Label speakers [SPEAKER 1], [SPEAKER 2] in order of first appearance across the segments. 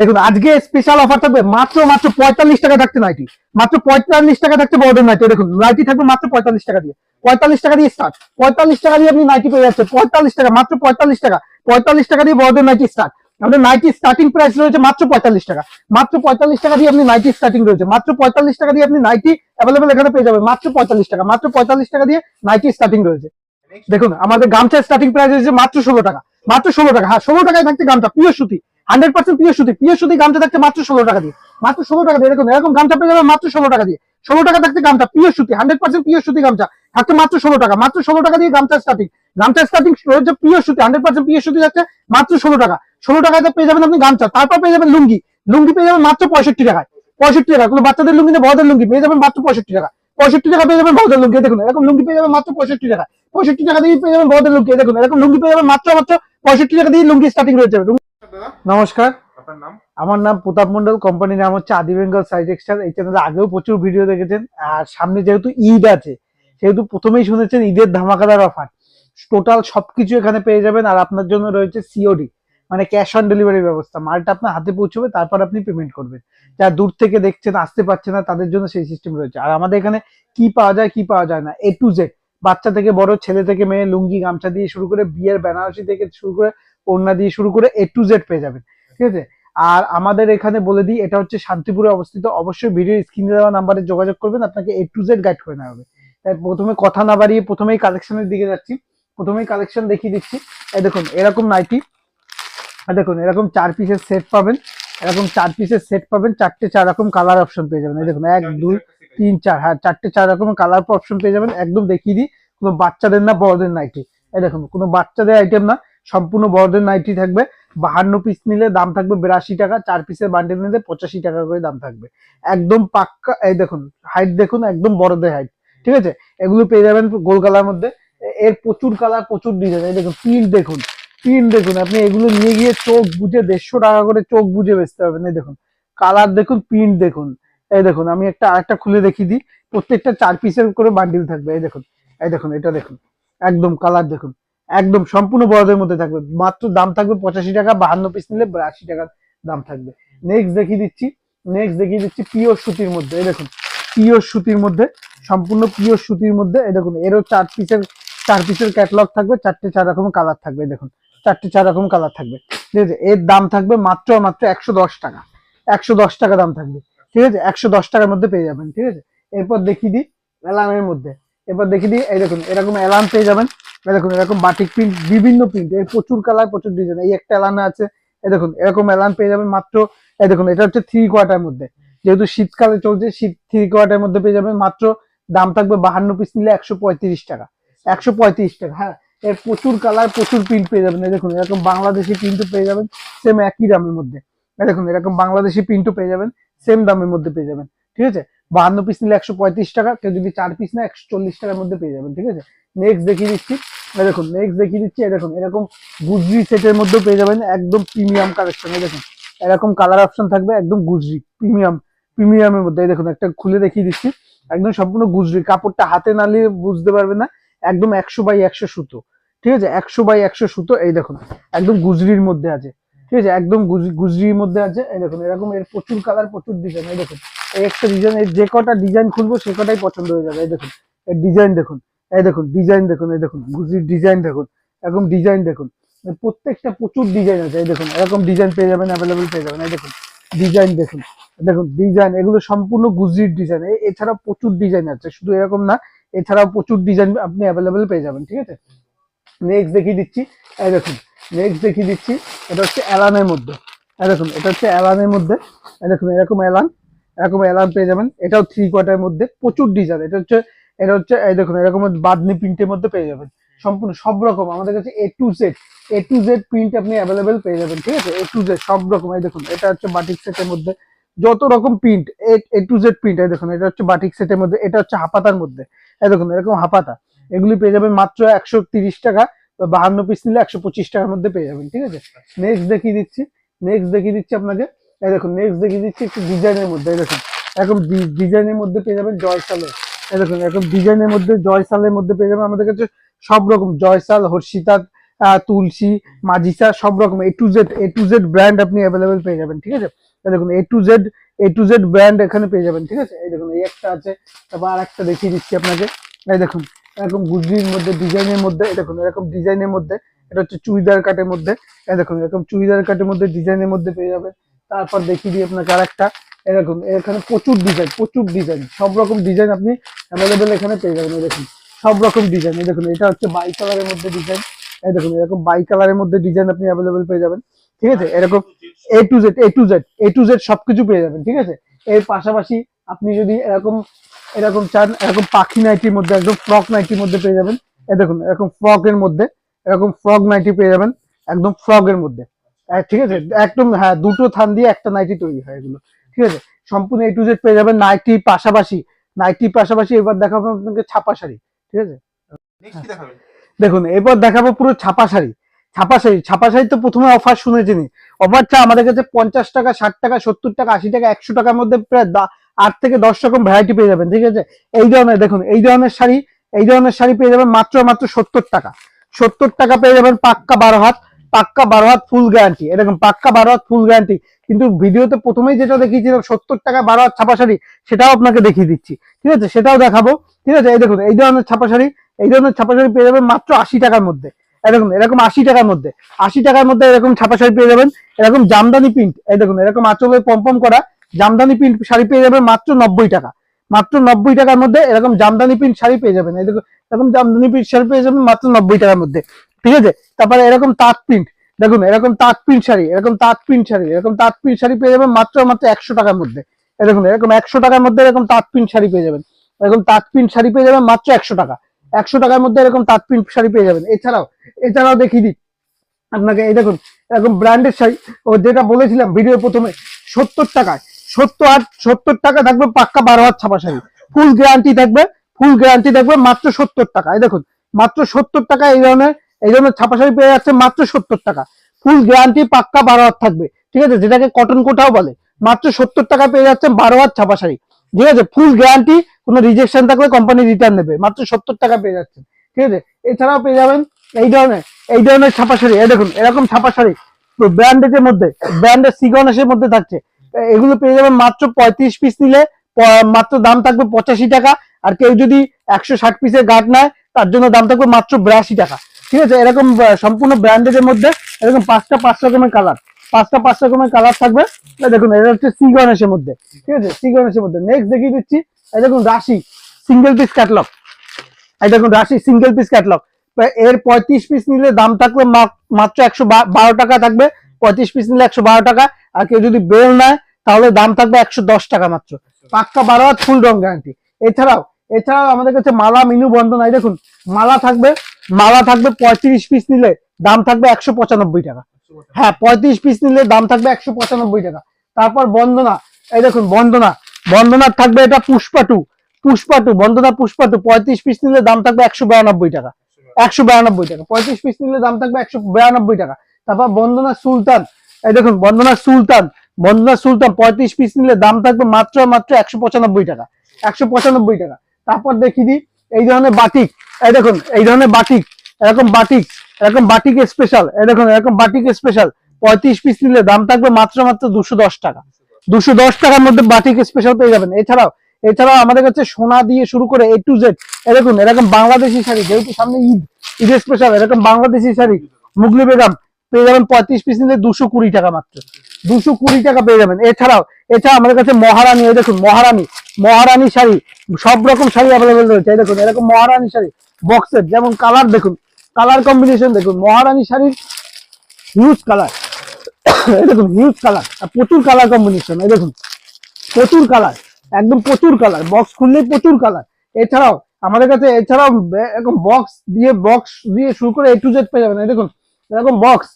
[SPEAKER 1] দেখুন আজকে special offer থাকবে মাত্র মাত্র পঁয়তাল্লিশ টাকা থাকছে নাইটি মাত্র পঁয়তাল্লিশ টাকা থাকছে বড়দের নাইটি দেখুন নাইটি থাকবে মাত্র পঁয়তাল্লিশ টাকা দিয়ে। পঁয়তাল্লিশ টাকা দিয়ে স্টার্ট পঁয়তাল্লিশ টাকা দিয়ে আপনি নাইটি পেয়ে যাচ্ছেন। পঁয়তাল্লিশ টাকা মাত্র পঁয়তাল্লিশ টাকা। পঁয়তাল্লিশ টাকা দিয়ে বড়দের নাইটি স্টার্ট আমাদের নাইটি স্টার্টিং প্রাইস রয়েছে মাত্র পঁয়তাল্লিশ টাকা। মাত্র পঁয়তাল্লিশ টাকা দিয়ে আপনি নাইটি স্টার্টিং রয়েছে। মাত্র পঁয়তাল্লিশ টাকা দিয়ে আপনি নাইটি অ্যাভেলেবেল এখানে পেয়ে যাবেন। মাত্র পঁয়তাল্লিশ টাকা মাত্র পঁয়তাল্লিশ টাকা দিয়ে নাইটি স্টার্টিং রয়েছে। দেখুন আমাদের গামছা স্টার্টিং প্রাইস রয়েছে মাত্র ষোলো টাকা। মাত্র ষোলো টাকা। হ্যাঁ ষোলো টাকায় থাকছে গামছা পিওর সুতি। হান্ড্রেড পার্সেন্ট পিওর সুতি পিওর সুতি গামছা থাকছে মাত্র ষোলো টাকা দিয়ে। মাত্র ষোলো টাকা দিয়ে দেখুন এরকম গামছা পেয়ে যাবেন মাত্র ষোলো টাকা দিয়ে। ষোলো টাকা থাকছে গামছা পিওর সুতি, হান্ড্রেড পার্সেন্ট পিওর সুতি গামছা, থাকছে মাত্র ষোলো টাকা। মাত্র ষোলো টাকা দিয়ে গামছা স্টার্টিং গামছা স্টার্টিং রয়েছে পিওর সুতি, হান্ড্রেড পার্সেন্ট পিওর সুতি যাচ্ছে মাত্র ষোলো টাকা। ষোলো টাকায় পেয়ে যাবেন আপনি গামছা, তারপর পেয়ে যাবেন লুঙ্গি। লুঙ্গি পেয়ে যাবেন মাত্র পঁয়ষট্টি টাকায়। পঁয়ষট্টি টাকা কোনো বাচ্চাদের লুঙ্গি না, বড়দের লুঙ্গি, পেয়ে যাবেন মাত্র পঁয়ষট্টি টাকা পঁয়ষট্টি টাকা পেয়ে যাবেন বড়দের লুঙ্গি, দেখুন, এরকম লুঙ্গি পেয়ে যাবেন মাত্র পঁয়ষট্টি টাকা পঁয়ষট্টি টাকা দিয়ে পেয়ে যাবেন বড়দের লুঙ্গি, দেখুন, এরকম লুঙ্গি পেয়ে যাবেন মাত্র মাত্র পঁয়ষট্টি টাকা দিয়ে লুঙ্গি স্টার্টিং রয়েছে। নমস্কার।
[SPEAKER 2] আপনার নাম?
[SPEAKER 1] আমার নাম প্রতাপ মন্ডল কোম্পানির নাম হচ্ছে আদি বেঙ্গল এক্সটাইল এই চ্যানেলে আগেও প্রচুর ভিডিও দেখেছেন। আর সামনে যেহেতু ঈদ আছে সেহেতু প্রথমেই শুনেছেন ঈদের ধামাকাদার অফার টোটাল সবকিছু এখানে পেয়ে যাবেন আর আপনার জন্য রয়েছে সিওডি মানে ক্যাশ অন ডেলিভারি ব্যবস্থা। মালটা আপনার হাতে পৌঁছবে তারপর আপনি পেমেন্ট করবেন। যারা দূর থেকে দেখছেন আসতে পারছে না তাদের জন্য সেই সিস্টেম রয়েছে। আর আমাদের এখানে কি পাওয়া যায় কি পাওয়া যায় না এ টু জেড বাচ্চা থেকে বড় ছেলে থেকে মেয়ে লুঙ্গি গামছা দিয়ে শুরু করে বিয়ের বেনারসি থেকে শুরু করে ওড়না দিয়ে শুরু করে এ টু জেড পেয়ে যাবেন ঠিক আছে? আর আমাদের এখানে বলে দিই এটা হচ্ছে শান্তিপুরে অবস্থিত। অবশ্যই ভিডিও স্ক্রিনে দেওয়া নাম্বারে যোগাযোগ করবেন আপনাকে এ টু জেড গাইড করে নেওয়া হবে। তাই প্রথমে কথা না বাড়িয়ে প্রথমেই কালেকশনের দিকে যাচ্ছি। প্রথমেই কালেকশন দেখিয়ে দিচ্ছি। এই দেখুন এরকম নাইটি দেখুন এরকম চার পিসের সেট পাবেন। এরকম চার পিসের সেট পাবেন চারটে চার রকম কালার অপশন পেয়ে যাবেন। দেখুন এক দুই তিন চার হ্যাঁ চারটে চার রকম কালার অপশন পেয়ে যাবেন। একদম দেখিয়ে দিই কোনো বাচ্চাদের না বড়দের নাইটি এই দেখুন কোনো বাচ্চাদের আইটেম না। সম্পূর্ণ বড়দের নাইটি থাকবে। বাহান্ন পিস নিলে দাম থাকবে বিরাশি টাকা, চার পিসের বান্ডেল নিলে পঁচাশি টাকা করে দাম থাকবে। একদম পাক্কা, এই দেখুন হাইট দেখুন, একদম বড়দের হাইট ঠিক আছে? এগুলো পেয়ে যাবেন গোল কালার মধ্যে। এর প্রচুর কালার প্রচুর ডিজাইন এই দেখুন প্রিন্ট দেখুন প্রিন্ট দেখুন, আপনি এগুলো নিয়ে গিয়ে চোখ বুঝে দেড়শো টাকা করে চোখ বুঝে বেচতে পারবেন, এই দেখুন। কালার দেখুন প্রিন্ট দেখুন, এই দেখুন, আমি একটা, আরেকটা খুলে দেখিয়ে দিই। প্রত্যেকটা চার পিসের করে বান্ডিল থাকবে, এই দেখুন এই দেখুন, এটা দেখুন, একদম কালার দেখুন। একদম সম্পূর্ণ বড়দের মধ্যে থাকবে। মাত্র দাম থাকবে পঁচাশি টাকা, বাহান্ন পিস নিলে আশি টাকার দাম থাকবে। নেক্সট দেখিয়ে দিচ্ছি নেক্সট দেখিয়ে দিচ্ছি পিওর সুতির মধ্যে। এই দেখুন পিওর সুতির মধ্যে, সম্পূর্ণ পিওর সুতির মধ্যে, এই দেখুন, এরও চার পিসের চার পিসের ক্যাটলগ থাকবে, চারটে চার রকম কালার থাকবে দেখুন, চারটে চার রকম কালার থাকবে। ঠিক আছে, এর দাম থাকবে মাত্র মাত্র একশো দশ টাকা। একশো দশ টাকা দাম থাকবে। ঠিক আছে, একশো দশ টাকার মধ্যে পেয়ে যাবেন, ঠিক আছে? এরপর দেখিয়ে দিই অ্যালার্মের মধ্যে। এরপর দেখিয়ে দিই, এই দেখুন, এরকম অ্যালার্ম পেয়ে যাবেন দেখুন, এরকম বাটিক প্রিন্ট বিভিন্ন প্রিন্ট এর প্রচুর কালার প্রচুর ডিজাইন এই একটা অ্যালার্ম আছে এই দেখুন, এরকম অ্যালার্ম পেয়ে যাবেন মাত্র এই দেখুন, এটা হচ্ছে থ্রি কোয়ার্টার মধ্যে, যেহেতু শীতকালে চলছে, শীত থ্রি কোয়ার্টার মধ্যে পেয়ে যাবেন মাত্র, দাম থাকবে বাহান্ন পিস নিলে একশো পঁয়ত্রিশ টাকা, একশো পঁয়ত্রিশ টাকা হ্যাঁ এর প্রচুর কালার প্রচুর প্রিন্ট পেয়ে যাবেন দেখুন, এরকম বাংলাদেশি প্রিন্টও পেয়ে যাবেন সেম একই দামের মধ্যে দেখুন, এরকম বাংলাদেশি প্রিন্টও পেয়ে যাবেন সেম দামের মধ্যে পেয়ে যাবেন, ঠিক আছে? বাহান্ন পিস নিলে একশো পঁয়ত্রিশ টাকা, কেউ যদি চার পিস না একশো চল্লিশ টাকার মধ্যে পেয়ে যাবেন, ঠিক আছে? নেক্সট দেখিয়ে দিচ্ছি। দেখুন নেক্সট দেখিয়ে দিচ্ছি দেখুন, এরকম গুজরি সেটের মধ্যেও পেয়ে যাবেন একদম প্রিমিয়াম কালেকশন দেখুন। এরকম কালার অপশন থাকবে একদম গুজরি প্রিমিয়াম প্রিমিয়ামের মধ্যে দেখুন, একটা খুলে দেখিয়ে দিচ্ছি। একদম সম্পূর্ণ গুজরি, কাপড়টা হাতে না নিয়ে বুঝতে পারবে না, একদম একশো বাই একশো সুতো, ঠিক আছে? একশো বাই একশো সুতো, এই দেখুন, একদম গুজরির মধ্যে আছে, ঠিক আছে? একদম গুজরির মধ্যে আছে, এই দেখুন, এরকম এর প্রচুর কালার প্রচুর ডিজাইন এই দেখুন। একটা ডিজাইন যে কটা ডিজাইন খুলবো, সে কটাই পছন্দ হয়ে যাবে। এই দেখুন এর ডিজাইন দেখুন, এই দেখুন ডিজাইন দেখুন, এই দেখুন গুজরির ডিজাইন দেখুন, এরকম ডিজাইন দেখুন। প্রত্যেকটা প্রচুর ডিজাইন আছে, এই দেখুন, এরকম ডিজাইন পেয়ে যাবেন অ্যাভেলেবেল পেয়ে যাবেন, এই দেখুন ডিজাইন দেখুন দেখুন ডিজাইন এগুলো সম্পূর্ণ গুজরির ডিজাইন এছাড়া প্রচুর ডিজাইন আছে, শুধু এরকম না, এছাড়াও প্রচুর ডিজাইন আপনি অ্যাভেলেবেল পেয়ে যাবেন, ঠিক আছে? নেক্সট দেখিয়ে দিচ্ছি, এই দেখুন নেক্সট দেখিয়ে দিচ্ছি, এটা হচ্ছে অ্যালানের মধ্যে, এই দেখুন, এটা হচ্ছে অ্যালানের মধ্যে, এই দেখুন, এরকম অ্যালান এরকম অ্যালার্ম পেয়ে যাবেন। এটাও থ্রি কোয়ার্টার মধ্যে প্রচুর ডিজাইন এটা হচ্ছে এটা হচ্ছে, এই দেখুন, এরকম বাদনি প্রিন্টের মধ্যে পেয়ে যাবেন। সম্পূর্ণ সব রকম। আমাদের কাছে A to Z A to Z print আপনি অ্যাভেলেবেল পেয়ে যাবেন, ঠিক আছে? এ টু জেড সব রকম। এই দেখুন, এটা হচ্ছে বাটিক সেটের মধ্যে যত রকম print A to Z print এই দেখুন, এটা হচ্ছে বাটিক সেটের মধ্যে, এটা হচ্ছে হাপাতার মধ্যে। এই দেখুন, এরকম হাপাতা। এগুলি পেয়ে যাবেন মাত্র একশো তিরিশ টাকা বাহান্ন পিস নিলে একশো পঁচিশ টাকার মধ্যে পেয়ে যাবেন, ঠিক আছে? নেক্সট দেখিয়ে দিচ্ছি নেক্সট দেখিয়ে দিচ্ছি আপনাকে। এই দেখুন নেক্সট দেখিয়ে দিচ্ছি একটু ডিজাইনের মধ্যে দেখুন। এরকম ডিজাইনের মধ্যে পেয়ে যাবেন জয়সালের এই দেখুন এরকম ডিজাইনের মধ্যে জয়সালের মধ্যে পেয়ে যাবেন আমাদের কাছে সব রকম জয়সাল হর্ষিতা তুলসী, মাজিসা, সব রকম A to Z A to Z brand আপনি অ্যাভেলেবেল পেয়ে যাবেন, ঠিক আছে? দেখুন A to Z A to Z brand এখানে পেয়ে যাবেন, ঠিক আছে? এই দেখুন, এই একটা আছে, তারপর আর একটা দেখিয়ে দিচ্ছি আপনাকে। এই দেখুন, এরকম গুজরির মধ্যে ডিজাইনের মধ্যে দেখুন, এরকম ডিজাইনের মধ্যে, এটা হচ্ছে চুড়িদার কাটের মধ্যে, এই দেখুন, এরকম চুড়িদার কাটের মধ্যে ডিজাইনের মধ্যে পেয়ে যাবেন। তারপর দেখিয়ে দিই আপনাকে আর একটা এরকম, এখানে প্রচুর ডিজাইন প্রচুর ডিজাইন সব রকম ডিজাইন আপনি অ্যাভেলেবেল এখানে পেয়ে যাবেন দেখুন। সব রকম ডিজাইন এই দেখুন, এটা হচ্ছে বাই কালারের মধ্যে ডিজাইন এই দেখুন, এরকম বাই কালারের মধ্যে ডিজাইন আপনি অ্যাভেলেবেল পেয়ে যাবেন। ঠিক আছে? এরকম A to Z A to Z A to Z সবকিছু পেয়ে যাবেন, ঠিক আছে? এর পাশাপাশি আপনি যদি এরকম এরকম চান, এরকম পাখি নাইটির মধ্যে, একদম ফ্রক নাইটির মধ্যে পেয়ে যাবেন। এই দেখুন, এরকম ফ্রকের মধ্যে, এরকম ফ্রক নাইটি পেয়ে যাবেন, একদম ফ্রকের মধ্যে। ঠিক আছে একদম হ্যাঁ দুটো থান দিয়ে একটা নাইটি তৈরি হয় এগুলো ঠিক আছে সম্পূর্ণ এ টু জেড পেয়ে যাবেন নাইটির পাশাপাশি নাইটির পাশাপাশি এবার দেখাবো আপনাকে ছাপা শাড়ি ঠিক আছে? দেখুন এবার দেখাবো পুরো ছাপা শাড়ি ছাপা শাড়ি ছাপা শাড়ি তো প্রথমে অফার শুনেছেনি অফারটা আমাদের কাছে পঞ্চাশ টাকা ষাট টাকা সত্তর টাকা আশি টাকা একশো টাকার মধ্যে প্রায় আট থেকে দশ রকম ভ্যারাইটি পেয়ে যাবেন ঠিক আছে? এই ধরনের দেখুন এই ধরনের শাড়ি এই ধরনের শাড়ি পেয়ে যাবেন মাত্র মাত্র সত্তর টাকা সত্তর টাকা পেয়ে যাবেন পাক্কা বারো হাত পাক্কা বারো হাত ফুল গ্যারান্টি এরকম পাক্কা বারো হাত ফুল গ্যারান্টি কিন্তু ভিডিওতে প্রথমেই যেটা দেখিয়েছিলাম, সত্তর টাকা বারো হাত ছাপা শাড়ি সেটাও আপনাকে দেখিয়ে দিচ্ছি। ঠিক আছে? সেটাও দেখাবো। ঠিক আছে? এই দেখুন, এই ধরনের ছাপা শাড়ি এই ধরনের ছাপা শাড়ি পেয়ে যাবেন মাত্র আশি টাকার মধ্যে। এরকম এরকম আশি টাকার মধ্যে। আশি টাকার মধ্যে এরকম ছাপা শাড়ি পেয়ে যাবেন। এরকম জামদানি প্রিন্ট এই দেখুন, এরকম আঁচলে পম্পম করা জামদানি প্রিন্ট শাড়ি পেয়ে যাবেন মাত্র নব্বই টাকা। মাত্র নব্বই টাকার মধ্যে এরকম জামদানি প্রিন্ট শাড়ি পেয়ে যাবেন। এই দেখুন, এরকম জামদানি প্রিন্ট শাড়ি পেয়ে যাবেন মাত্র নব্বই টাকার মধ্যে। ঠিক আছে? তারপরে এরকম তাঁত প্রিন্ট দেখুন, এরকম তাঁত প্রিন্ট শাড়ি, এরকম তাঁত প্রিন্ট শাড়ি, এরকম তাঁত প্রিন্ট শাড়ি পেয়ে যাবেন মাত্র মাত্র একশো টাকার মধ্যে। এরকম এরকম একশো টাকার মধ্যে এরকম তাঁত প্রিন্ট শাড়ি পেয়ে যাবেন। এরকম তাঁত প্রিন্ট শাড়ি পেয়ে যাবেন মাত্র একশো টাকা। একশো টাকার মধ্যে এরকম তাঁত প্রিন্ট শাড়ি পেয়ে যাবেন। এছাড়াও এছাড়াও দেখিয়ে দিই আপনাকে, এই দেখুন, এরকম ব্র্যান্ডের শাড়ি, ও যেটা বলেছিলাম ভিডিও প্রথমে, সত্তর টাকায়। সত্তর হাত সত্তর টাকা থাকবে পাক্কা বারো হাত ছাপা শাড়ি। ফুল গ্যারান্টি থাকবে ফুল গ্যারান্টি থাকবে মাত্র সত্তর টাকা। এই দেখুন, মাত্র সত্তর টাকা এই ধরনের এই ধরনের ছাপা শাড়ি পেয়ে যাচ্ছে মাত্র সত্তর টাকা। ফুল গ্যারান্টি পাক্কা বারো হাত থাকবে। ঠিক আছে? যেটাকে কটন কোটাও বলে। মাত্র সত্তর টাকা পেয়ে যাচ্ছে বারো হাত ছাপা শাড়ি ঠিক আছে? ফুল গ্যারান্টি কোনো রিজেকশন থাকলে কোম্পানি রিটার্ন নেবে। মাত্র সত্তর টাকা পেয়ে যাচ্ছেন। ঠিক আছে? এছাড়াও পেয়ে যাবেন এই ধরনের এই ধরনের ছাপা শাড়ি এই দেখুন, এরকম ছাপা শাড়ি ব্র্যান্ডের মধ্যে ব্র্যান্ডের সিগনেসের মধ্যে থাকছে। এগুলো পেয়ে যাবেন মাত্র পঁয়ত্রিশ পিস নিলে মাত্র দাম থাকবে পঁচাশি টাকা। আর কেউ যদি একশো ষাট পিসের গাঁট নেয়, তার জন্য দাম থাকবে মাত্র বিরাশি টাকা। ঠিক আছে? এরকম সম্পূর্ণ ব্র্যান্ডের মধ্যে এরকম পাঁচটা পাঁচ রকমের কালার পাঁচটা পাঁচ রকমের কালার থাকবে। দেখুন, এটা হচ্ছে সি গণেশের মধ্যে। ঠিক আছে? সি গণেশের মধ্যে। নেক্সট দেখিয়ে দিচ্ছি, এই দেখুন রাশি সিঙ্গেল পিস ক্যাটলগ এই দেখুন রাশি সিঙ্গেল পিস ক্যাটলগ এর পঁয়ত্রিশ পিস নিলে দাম থাকবে মাত্র একশো বারো টাকা থাকবে। পঁয়ত্রিশ পিস নিলে একশো বারো টাকা। আর কেউ যদি বেল নেয়, তাহলে দাম থাকবে একশো দশ টাকা মাত্র। পাক্কা বারো ফুল রং গ্যারান্টি এছাড়াও এছাড়াও আমাদের কাছে মালা, মিনু বন্ধন, এই দেখুন, মালা থাকবে। মালা থাকবে পঁয়ত্রিশ পিস নিলে দাম থাকবে একশো পঁচানব্বই টাকা। হ্যাঁ পঁয়ত্রিশ পিস নিলে দাম থাকবে একশো পঁচানব্বই টাকা। তারপর বন্দনা, এই দেখুন বন্দনা। বন্দনার থাকবে এটা Pushpa two Pushpa two Bandana Pushpa two পঁয়ত্রিশ পিস নিলে দাম থাকবে একশো বিরানব্বই টাকা। একশো বিরানব্বই টাকা। পঁয়ত্রিশ পিস নিলে দাম থাকবে একশো বিরানব্বই টাকা। তারপর বন্দনা সুলতান, এই দেখুন বন্দনা সুলতান বন্দনা সুলতান, পঁয়ত্রিশ পিস নিলে দাম থাকবে মাত্র মাত্র একশো পঁচানব্বই টাকা। একশো পঁচানব্বই টাকা। তারপর দেখি দিই এই ধরনের বাটিক, এই দেখুন, এই ধরনের বাটিক, এরকম বাটিক এরকম বাটিক স্পেশাল এই দেখুন, এরকম বাটিক স্পেশাল পঁয়ত্রিশ পিস নিলে দাম থাকবে মাত্র মাত্র দুশো দশ টাকা। দুশো দশ টাকার মধ্যে বাটিক স্পেশাল পেয়ে যাবেন। এছাড়াও এছাড়াও আমাদের কাছে সোনা দিয়ে শুরু করে এ টু জেড এরকম এরকম বাংলাদেশি শাড়ি, যেহেতু সামনে ঈদ ঈদ স্পেশাল এরকম বাংলাদেশি শাড়ি, মুগলি বেগম পেয়ে যাবেন পঁয়ত্রিশ পিস নিলে দুশো কুড়ি টাকা মাত্র। দুশো কুড়ি টাকা পেয়ে যাবেন। এছাড়াও এছাড়া আমাদের কাছে মহারানী দেখুন, মহারানী মহারানী শাড়ি, সব রকম শাড়ি অ্যাভেলেবেল রয়েছে। এই দেখুন, এরকম মহারানী শাড়ি বক্সের যেমন কালার দেখুন কালার কম্বিনেশন দেখুন, মহারানী শাড়ির হিউজ কালার এই দেখুন হিউজ কালার আর প্রচুর কালার কম্বিনেশন এই দেখুন, প্রচুর কালার একদম প্রচুর কালার বক্স খুললেই প্রচুর কালার এছাড়াও, আমাদের কাছে, এছাড়াও, এরকম বক্স দিয়ে বক্স দিয়ে শুরু করে এ টু জেড পেয়ে যাবেন। এই দেখুন এরকম বক্স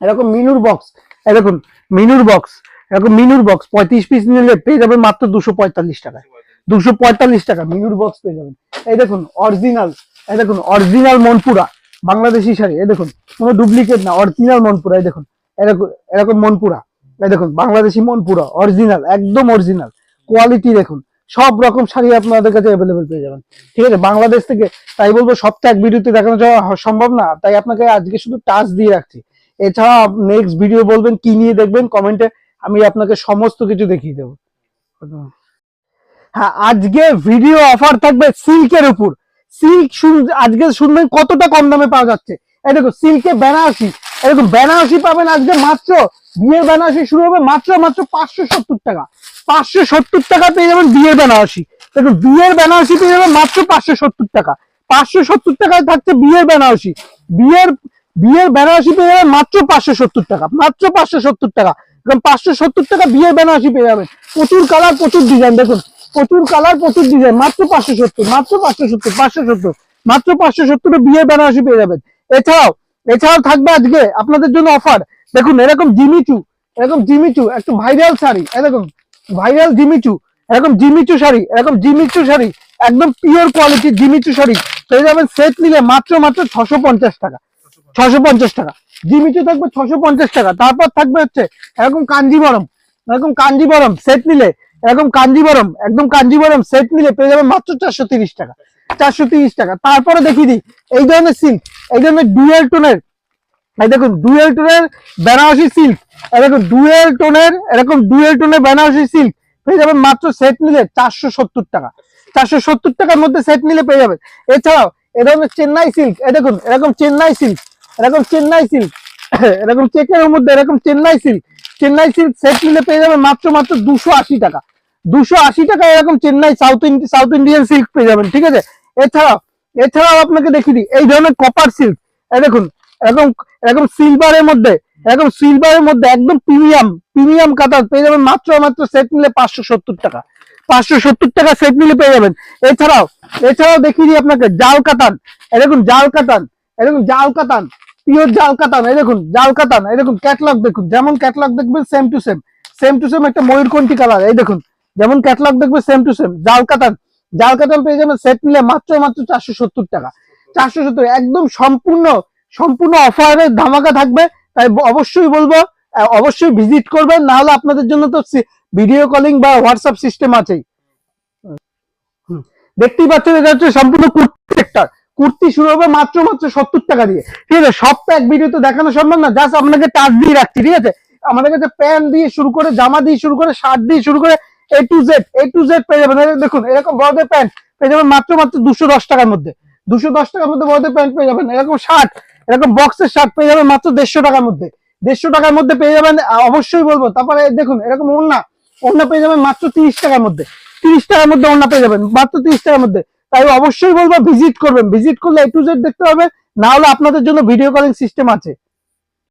[SPEAKER 1] এরকম মিনুর বক্স দেখুন মিনুর বক্স এরকম মিনুর বক্স পঁয়ত্রিশ পিস নিলে পেয়ে যাবেন মাত্র দুশো পঁয়তাল্লিশ টাকায়। দুশো পঁয়তাল্লিশ। টাকা মিনুর বক্স পেয়ে যাবেন। এই দেখুন অরিজিনাল এই দেখুন অরিজিনাল মনপুরা বাংলাদেশি শাড়ি এই দেখুন কোনো ডুপ্লিকেট না অরিজিনাল মনপুরা এই দেখুন এরকম এরকম মনপুরা এই দেখুন বাংলাদেশি মনপুরা অরিজিনাল একদম অরিজিনাল কোয়ালিটি দেখুন। সব রকম শাড়ি আপনাদের কাছে অ্যাভেলেবেল পেয়ে যাবেন। ঠিক আছে, বাংলাদেশ থেকে, তাই বলব সবটা এক ভিডিওতে দেখানো যাওয়া সম্ভব না, তাই আপনাকে আজকে শুধু টাচ দিয়ে রাখছি। এছাড়া নেক্সট ভিডিও বলবেন, কি নিয়ে দেখবেন কমেন্টে আমি আপনাকে সমস্ত কিছু দেখিয়ে দেবো। হ্যাঁ আজকে ভিডিও অফার থাকবে সিল্কের উপর। সিল্ক আজকে শুনবেন কতটা কম দামে পাওয়া যাচ্ছে। এই দেখো, সিল্কে বেনারসি এরকম বেনারসি পাবেন আজকে মাত্র, বিয়ের বেনারসি শুরু হবে মাত্র মাত্র পাঁচশো সত্তর টাকা। পাঁচশো সত্তর টাকা পেয়ে যাবেন বিয়ের বেনারসি। দেখুন, বিয়ের বেনারসি পেয়ে যাবেন মাত্র পাঁচশো সত্তর টাকা। পাঁচশো সত্তর টাকায় থাকছে বিয়ের বেনারসি। বিয়ের বিয়ের বেনারসি পেয়ে যাবেন মাত্র পাঁচশো সত্তর টাকা। মাত্র পাঁচশো সত্তর টাকা। এরকম পাঁচশো সত্তর টাকা বিয়ের বেনারসি পেয়ে যাবেন। প্রচুর কালার, প্রচুর ডিজাইন দেখুন, প্রচুর কালার, প্রচুর ডিজাইন মাত্র পাঁচশো সত্তর, মাত্র পাঁচশো সত্তর পাঁচশো সত্তর, মাত্র পাঁচশো সত্তরে বিয়ের বেনারসি পেয়ে যাবেন। এছাড়াও এছাড়াও থাকবে আজকে আপনাদের জন্য অফার দেখুন, এরকম জিমিচু এরকম জিমিচু, একটু ভাইরাল শাড়ি এরকম ভাইরাল জিমিচু, এরকম জিমিচু শাড়ি, এরকম জিমিচু শাড়ি, একদম পিওর কোয়ালিটির জিমিচু শাড়ি, পেয়ে যাবেন সেট নিলে মাত্র মাত্র ছশো পঞ্চাশ টাকা। ছশো পঞ্চাশ টাকা। জিমিচু থাকবে ছশো পঞ্চাশ টাকা। তারপর থাকবে হচ্ছে এরকম কাঞ্জিবরম এরকম কাঞ্জিবরম সেট নিলে, এরকম কাঞ্জিবরম, একদম কাঞ্জিবরম সেট নিলে পেয়ে যাবেন মাত্র চারশো তিরিশ টাকা। চারশো টাকা। তারপরে দেখিয়ে দিই, এই ধরনের সিল্ক এই ধরনের ডুয়েল টোনের এই দেখুন ডুয়েল টোনের বেনারসি সিল্ক এই ডুয়েল টোনের এরকম ডুয়েল টোনের বেনারসি সিল্ক পেয়ে যাবেন মাত্র সেট নিলে চারশো সত্তর টাকা। চারশো সত্তর টাকার মধ্যে সেট নিলে পেয়ে যাবেন। এছাড়াও এ ধরনের চেন্নাই সিল্ক এই দেখুন, এরকম চেন্নাই সিল্ক এরকম চেন্নাই সিল্ক এরকম চেকের মধ্যে এরকম Chennai silk Chennai silk set নিলে পেয়ে যাবেন মাত্র মাত্র দুশো টাকা। দুশো আশি টাকা এরকম Chennai south south Indian silk পেয়ে যাবেন, ঠিক আছে? এছাড়াও এছাড়াও আপনাকে দেখিয়ে দিই, এই ধরনের কপার সিল্ক দেখুন, এরকম এরকম সিলভারের মধ্যে, এরকম সিলভারের মধ্যে একদম প্রিমিয়াম প্রিমিয়াম কাতার পেয়ে যাবেন, মাত্র মাত্র সেট নিলে পাঁচশো সত্তর টাকা। পাঁচশো সত্তর টাকা সেট নিলে পেয়ে যাবেন। এছাড়াও এছাড়াও দেখিয়ে দিই আপনাকে, জাল কাতান এরকম জাল কাতান এরকম জাল কাতান পিওর জাল কাতান, এই দেখুন, জাল কাতান দেখুন ক্যাটলগ দেখুন, যেমন ক্যাটলগ দেখবেন same to same same to same একটা ময়ূরকণ্ঠী কালার, এই দেখুন যেমন ক্যাটলগ দেখবে সেম টু সেম জাল কাতান জাল পেয়ে যাবেন সেট নিলে মাত্র মাত্র চারশো সত্তর টাকা। চারশো সত্তর একদম সম্পূর্ণ সম্পূর্ণ অফারের ধামাকা থাকবে। তাই অবশ্যই বলব অবশ্যই ভিজিট করবেন, না হলে আপনাদের জন্য তো ভিডিও কলিং বা হোয়াটসঅ্যাপ সিস্টেম আছেই। দেখতেই পাচ্ছেন এটা হচ্ছে সম্পূর্ণ কুর্তি কুর্তি শুরু হবে মাত্র মাত্র সত্তর টাকা দিয়ে। ঠিক আছে সব তো এক ভিডিওতে দেখানো সম্ভব না জাস্ট আপনাকে টাচ দিয়ে রাখছি, ঠিক আছে? আমাদের কাছে প্যান্ট দিয়ে শুরু করে, জামা দিয়ে শুরু করে, শার্ট দিয়ে শুরু করে A to Z A to Z পেয়ে যাবেন। দেখুন, এরকম বড়দের প্যান্ট পেয়ে যাবেন মাত্র মাত্র দুশো দশ টাকার মধ্যে। দুশো দশ টাকার মধ্যে বড়দের প্যান্ট পেয়ে যাবেন। এরকম শার্ট, এরকম বক্সের শার্ট পেয়ে যাবেন মাত্র দেড়শো টাকার মধ্যে। দেড়শো টাকার মধ্যে পেয়ে যাবেন অবশ্যই বলব, তারপরে দেখুন, এরকম ওড়না ওড়না পেয়ে যাবেন মাত্র তিরিশ টাকার মধ্যে। তিরিশ টাকার মধ্যে ওড়না পেয়ে যাবেন, মাত্র তিরিশ টাকার মধ্যে। তাই অবশ্যই বলব ভিজিট করবেন। ভিজিট করলে এ টু জেড দেখতে হবে। না হলে আপনাদের জন্য ভিডিও কলিং সিস্টেম আছে।